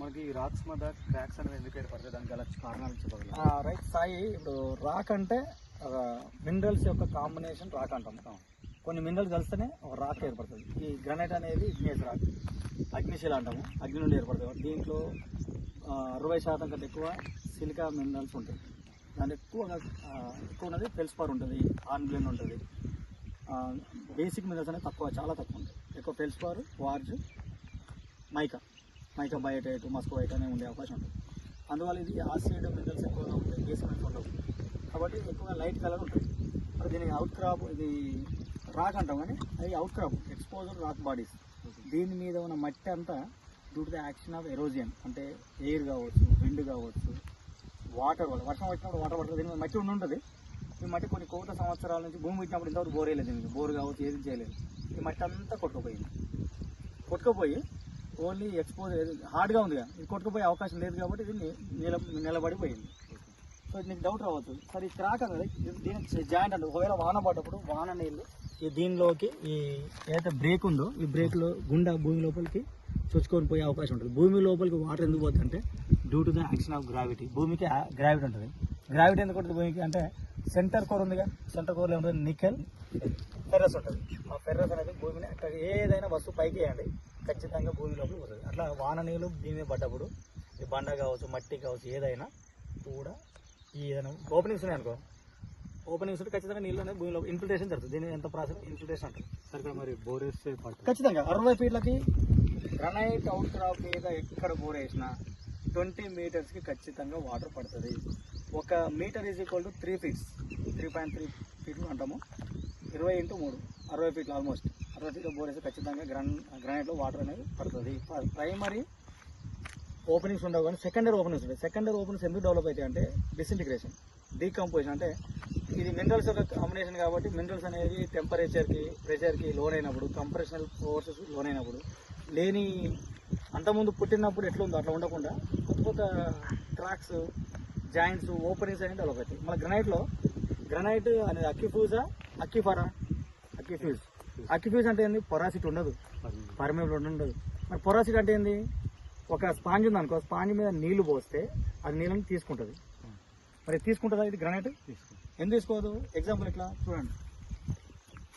మనకి ఈ రాక్స్ మీద క్రాక్స్ అనేవి ఎందుకు ఏర్పడతాయి? దానికి గల కారణాలు చెప్పగలరు? రైట్ సాయి ఇప్పుడు రాక్ అంటే మినరల్స్ యొక్క కాంబినేషన్ రాక్ అంటాం కొన్ని మినరల్స్ కలిస్తేనే ఒక రాక్ ఏర్పడుతుంది. ఈ గ్రనైట్ అనేది ఇగ్నేస్ రాక్. అగ్నిశిల అంటాము. అగ్ని నుండి ఏర్పడుతుంది దీంట్లో అరవై శాతం కంటే ఎక్కువ సిలికా మినరల్స్ ఉంటాయి. దాని ఎక్కువగా ఎక్కువ ఉన్నది ఫెల్స్పార్ ఉంటుంది ఆన్బ్లెన్ ఉంటుంది. బేసిక్ మినరల్స్ అనేది తక్కువ చాలా తక్కువ ఉంటాయి. ఎక్కువ feldspar quartz mica. Mica biotite muscovite అనే ఉండే అవకాశం ఉంటుంది. అందువల్ల ఇది ఆసిడ్ మినరల్స్ ఎక్కువగా ఉంటాయి బేస్మెంట్ ఉండవు కాబట్టి ఎక్కువగా లైట్ కలర్ ఉంటుంది మరి దీనికి అవుట్ క్రాప్ ఇది రాక్ అంటాం కానీ అది outcrop exposure rock bodies దీని మీద ఉన్న మట్టి అంతా due to the action of erosion అంటే ఎయిర్ కావచ్చు విండ్ కావచ్చు వాటర్ వల్ల వర్షం వచ్చినప్పుడు వాటర్ పడుతుంది దీని మీద మట్టి ఉండి ఉంటుంది. ఈ మట్టి కొన్ని కోట్ల సంవత్సరాల నుంచి భూమి ఇచ్చినప్పుడు ఇంతవరకు బోర్ వేయలేదు దీనికి. బోర్ కావచ్చు ఏది చేయలేదు. ఈ మట్టి అంతా కొట్టుకుపోయింది. కొట్టుకుపోయి ఓన్లీ ఎక్స్పోజ్ హార్డ్గా ఉంది కదా ఇది కొట్టుకుపోయే అవకాశం లేదు కాబట్టి ఇది నిల నిలబడిపోయింది. సో నీకు డౌట్ రావచ్చు. సరే ఈ క్రాక్ అనేది దీనికి జాయింట్ అంటే. ఒకవేళ వాన పడ్డప్పుడు వాన నీళ్ళు. ఈ దీనిలోకి ఈ ఏదైతే బ్రేక్ ఉందో ఈ బ్రేక్లో గుండా భూమి లోపలికి చొచ్చుకొని పోయే అవకాశం ఉంటుంది. భూమి లోపలికి వాటర్ ఎందుకు పోతుంది అంటే due to the action of gravity భూమికి గ్రావిటీ ఉంటుంది. గ్రావిటీ ఎందుకు ఉంటుంది భూమికి అంటే సెంటర్ కోర్ ఉందిగా. సెంటర్ కోర్లో ఏముంటుంది? నికెల్ ఫెర్రస్ ఉంటుంది. ఆ ఫెర్రస్ అనేది భూమిని అక్కడ ఏదైనా వస్తువు పైకి వేయండి. ఖచ్చితంగా భూమి లోపలికి పోతుంది. అట్లా వాన నీళ్ళు మీద పడ్డప్పుడు ఈ బండ కావచ్చు మట్టి కావచ్చు ఏదైనా కూడా ఈ ఏదైనా ఓపెనింగ్స్ ఉన్నాయి అనుకో. ఓపెనింగ్స్ ఉంటే ఖచ్చితంగా నీళ్ళు అనేది భూమిలో ఇన్ఫిల్ట్రేషన్ జరుగుతుంది. దీని ఎంత ప్రాసెస్ ఇన్ఫిల్ట్రేషన్ అంటారు. సార్ ఇక్కడ మరి బోర్ వేస్తే ఖచ్చితంగా అరవై ఫీట్లకి గ్రనైట్ అవుట్ క్రాప్ మీద ఎక్కడ బోర్ వేసినా ట్వంటీ మీటర్స్కి ఖచ్చితంగా వాటర్ పడుతుంది. ఒక metre is equal to three feets three point three ఫీట్లు అంటాము. ఇరవై ఇంటూ మూడు. అరవై ఫీట్లు ఆల్మోస్ట్ అరవై ఫీట్లు బోర్ వేస్తే ఖచ్చితంగా గ్రన్ గ్రానైట్లో వాటర్ అనేది పడుతుంది. ప్రైమరీ ఓపెనింగ్స్ ఉండవు కానీ సెకండరీ ఓపెనింగ్స్ ఉంటాయి. సెకండరీ ఓపెనింగ్స్ ఎందుకు డెవలప్ అవుతాయి అంటే డిసింటిగ్రేషన్ డీకంపోజిషన్ అంటే ఇది మినరల్స్ యొక్క కాంబినేషన్ కాబట్టి మినరల్స్ అనేది టెంపరేచర్కి ప్రెషర్కి లోన్ అయినప్పుడు కంప్రెషనల్ ఫోర్సెస్ లోన్ అయినప్పుడు లేని అంతకుముందు పుట్టినప్పుడు ఎట్లా ఉందో అట్లా ఉండకుండా కొత్త కొత్త ట్రాక్స్ జాయింట్స్ ఓపెనింగ్స్ అనేవి డెవలప్ అవుతాయి. మన గ్రనైట్లో గ్రనైట్ అనేది అక్కిఫ్యూజా అక్కిఫరా అక్కిఫ్యూజ్. అక్కిఫ్యూజ్ అంటే ఏంది? పొరాసిటీ ఉండదు. పర్మేబుల్ ఉండదు. మరి పొరాసిటీ అంటే ఏంది? ఒక స్పాంజ్ ఉంది అనుకో స్పాంజ్ మీద నీళ్ళు పోస్తే అది నీళ్ళని తీసుకుంటుంది. మరి తీసుకుంటుందా? ఇది గ్రానైట్ ఎందుకు తీసుకోదు? ఎగ్జాంపుల్ ఇట్లా చూడండి.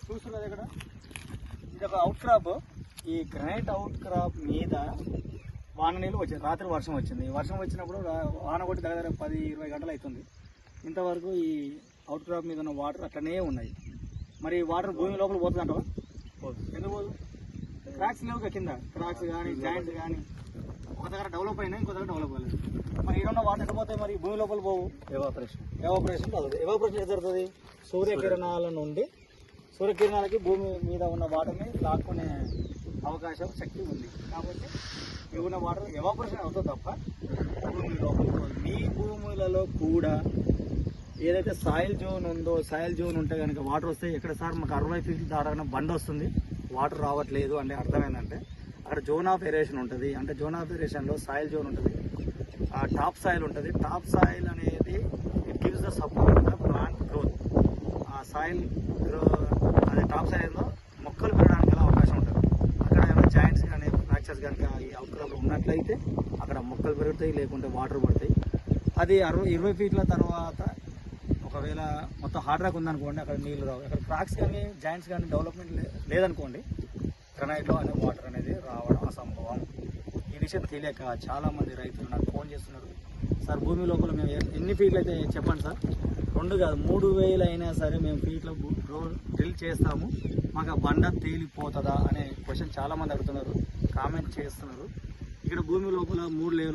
చూస్తున్నది ఇక్కడ ఇది ఒక అవుట్ క్రాప్ ఈ గ్రానైట్ అవుట్ క్రాప్ మీద వాన నీళ్ళు వచ్చింది రాత్రి వర్షం వచ్చింది. వర్షం వచ్చినప్పుడు వాన కొట్టి దగ్గర దగ్గర పది ఇరవై గంటలు అవుతుంది. ఇంతవరకు ఈ అవుట్ క్రాప్ మీద ఉన్న వాటర్ అట్లనే ఉన్నాయి. మరి వాటర్ భూమి లోపల పోతుంది అంటావా ఎందుకు పోదు? క్రాక్స్ లేవు కదా క్రాక్స్ కానీ జాయింట్స్ కానీ ఒక దగ్గర డెవలప్ అయినా ఇంకో దగ్గర డెవలప్ అవ్వలేదు. మరి ఈడున్న వాటర్ ఎక్కడ పోతాయి మరి భూమి లోపల పోవు? ఎవాపరేషన్ ఎవాపరేషన్ కాదు ఎవాపరేషన్ ఎక్కడ జరుగుతుంది? సూర్యకిరణాల నుండి సూర్యకిరణాలకి భూమి మీద ఉన్న వాటర్ని లాక్కునే అవకాశం శక్తి ఉంది. కాబట్టి ఈ ఉన్న వాటర్ ఎవాపరేషన్ అవుతుంది తప్ప భూమి లోపల. మీ భూములలో కూడా ఏదైతే సాయిల్ జోన్ ఉందో సాయిల్ జోన్ ఉంటే కనుక వాటర్ వస్తే ఎక్కడ సార్ మాకు అరవై ఫీట్లు దాడగానే బండ్ వస్తుంది. వాటర్ రావట్లేదు అంటే అర్థమైందంటే అక్కడ జోన్ ఆఫ్ ఏరేషన్ ఉంటుంది. అంటే జోన్ ఆఫ్ ఏరేషన్లో సాయిల్ జోన్ ఉంటుంది. ఆ టాప్ సాయిల్ ఉంటుంది. టాప్ సాయిల్ అనేది it gives the support the plant growth ఆ సాయిల్ గ్రో అదే టాప్ సాయిల్లో మొక్కలు పెరగడానికి గల అవకాశం ఉంటుంది. అక్కడ ఏమైనా జాయింట్స్ కానీ ఫ్రాక్చర్స్ కనుక ఈ అవుట్క్రాప్ ఉన్నట్లయితే అక్కడ మొక్కలు పెరుగుతాయి లేకుంటే వాటర్ పడతాయి. అది అరవై ఇరవై ఫీట్ల తర్వాత ఒకవేళ మొత్తం హార్డ్ రాక్ ఉందనుకోండి అక్కడ నీళ్ళు రావు. అక్కడ క్రాక్స్ కానీ జాయింట్స్ కానీ డెవలప్మెంట్ లేదనుకోండి గ్రనైట్లో అనే వాటర్ అనేది రావడం అసంభవం. ఈ విషయం తెలియక చాలామంది రైతులు నాకు ఫోన్ చేస్తున్నారు. సార్ భూమి లోపల మేము ఎన్ని ఫీట్లు అయితే చెప్పండి సార్? రెండు కాదు మూడు వేలు అయినా సరే మేము ఫీట్లో డ్రిల్ చేస్తాము. మాకు ఆ బండ తేలిపోతుందా అనే క్వశ్చన్ చాలామంది అడుగుతున్నారు కామెంట్ చేస్తున్నారు. ఇక్కడ భూమి లోపల మూడు లేవు